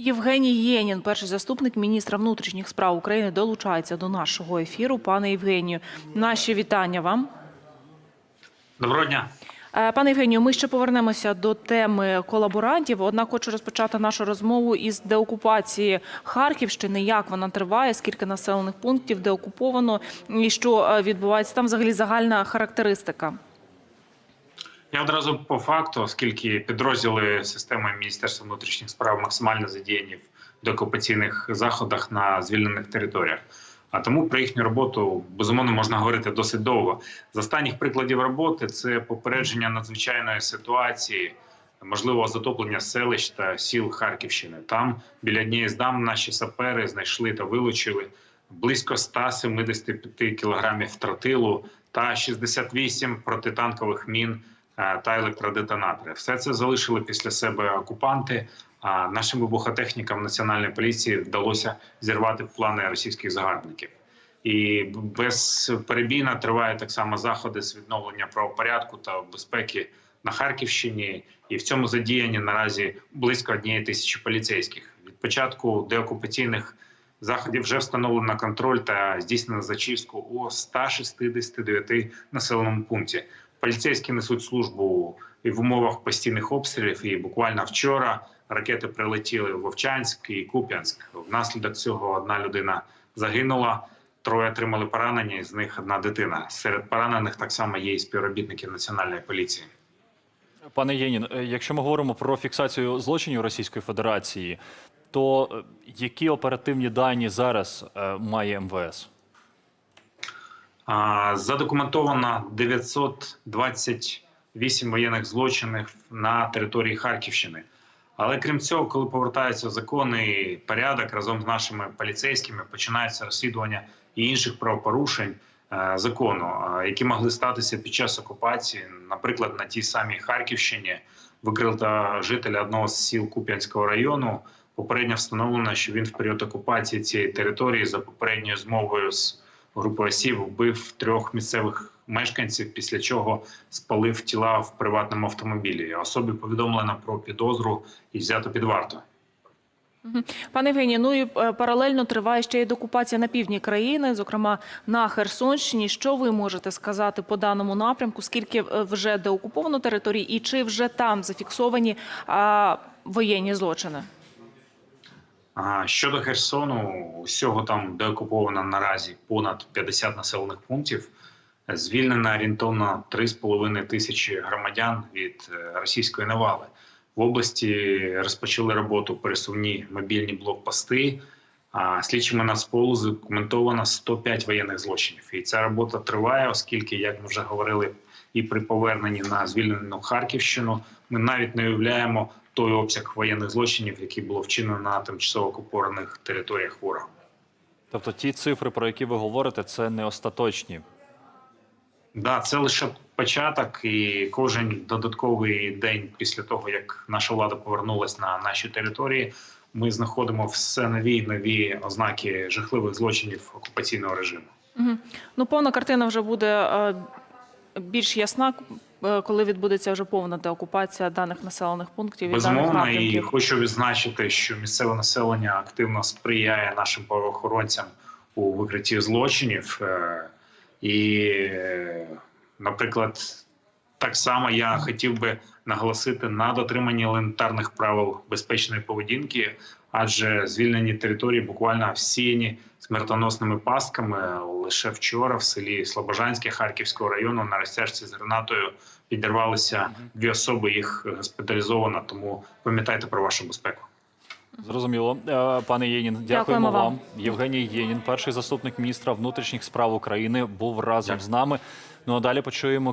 Євгеній Єнін, перший заступник міністра внутрішніх справ України, долучається до нашого ефіру. Пане Євгенію, наші вітання вам. Доброго дня. Е, Пане Євгенію, ми ще повернемося до теми колаборантів. Однак хочу розпочати нашу розмову із деокупації Харківщини. Як вона триває? Скільки населених пунктів деокуповано і що е, відбувається? Там взагалі загальна характеристика. Я одразу по факту, оскільки підрозділи системи Міністерства внутрішніх справ максимально задіяні в деокупаційних заходах на звільнених територіях. А тому про їхню роботу безумовно можна говорити досить довго. З останніх прикладів роботи це попередження надзвичайної ситуації, можливого затоплення селищ та сіл Харківщини. Там біля однієї з дам наші сапери знайшли та вилучили близько 175 кілограмів тротилу та 68 протитанкових мін та електродетонатори. Все це залишили після себе окупанти. А нашим вибухотехнікам національної поліції вдалося зірвати плани російських загарбників. І безперебійно тривають так само заходи з відновлення правопорядку та безпеки на Харківщині. І в цьому задіяні наразі близько однієї тисячі поліцейських. Від початку деокупаційних заходів вже встановлено контроль та здійснено зачистку у 169 населеному пункті. Поліцейські несуть службу і в умовах постійних обстрілів. І буквально вчора ракети прилетіли в Вовчанськ і Куп'янськ. Внаслідок цього одна людина загинула. Троє отримали поранення, з них одна дитина. Серед поранених так само є і співробітники національної поліції. Пане Єнін, е, якщо ми говоримо про фіксацію злочинів Російської Федерації, то е, які оперативні дані зараз е, має МВС? Задокументовано 928 воєнних злочинів на території Харківщини. Але крім цього, коли повертаються закони і порядок разом з нашими поліцейськими, починається розслідування і інших правопорушень е, закону, е, які могли статися під час окупації. Наприклад, на тій самій Харківщині викрито жителя одного з сіл Куп'янського району. Попередньо встановлено, що він в період окупації цієї території за попередньою змовою з групою осіб вбив трьох місцевих мешканців, після чого спалив тіла в приватному автомобілі. Особі повідомлено про підозру і взято під варту. Пане Євгенію, ну і е, паралельно триває ще й докупація на півдні країни, зокрема на Херсонщині. Що ви можете сказати по даному напрямку? Скільки е, вже деокуповано територій, і чи вже там зафіксовані а, воєнні злочини? Щодо Херсону, усього там деокуповано наразі понад 50 населених пунктів. Звільнено орієнтовно 3,5 тисячі громадян від е, російської навали. В області розпочали роботу пересувні мобільні блокпости. А слідчими Нацполу задокументовано 105 воєнних злочинів. І ця робота триває, оскільки, як ми вже говорили, і при поверненні на звільнену Харківщину ми навіть не уявляємо той обсяг воєнних злочинів, які було вчинено на тимчасово окупованих територіях ворогом. Тобто ті цифри, про які ви говорите, це не остаточні. Да, це лише початок, і кожен додатковий день після того, як наша влада повернулась на наші території, ми знаходимо все нові і нові ознаки жахливих злочинів окупаційного режиму. Мгм. Ну, повна картина вже буде е, більш ясна, коли відбудеться вже повна деокупація даних населених пунктів і даних Безумовно, і напрямків. хочу відзначити, що місцеве населення активно сприяє нашим правоохоронцям у викритті злочинів. Е, І, е, наприклад, так само я хотів би наголосити на дотриманні елементарних правил безпечної поведінки, адже звільнені території буквально всіяні смертоносними пастками. Лише вчора в селі Слобожанське Харківського району на розтяжці з гранатою підірвалися дві особи. Їх госпіталізовано. Тому пам'ятайте про вашу безпеку. Зрозуміло, Е, пане Єнін, дякуємо, Дякуємо вам. вам. Євгеній Єнін, перший заступник міністра внутрішніх справ України, був разом Дякую. з нами. Ну а далі почуємо.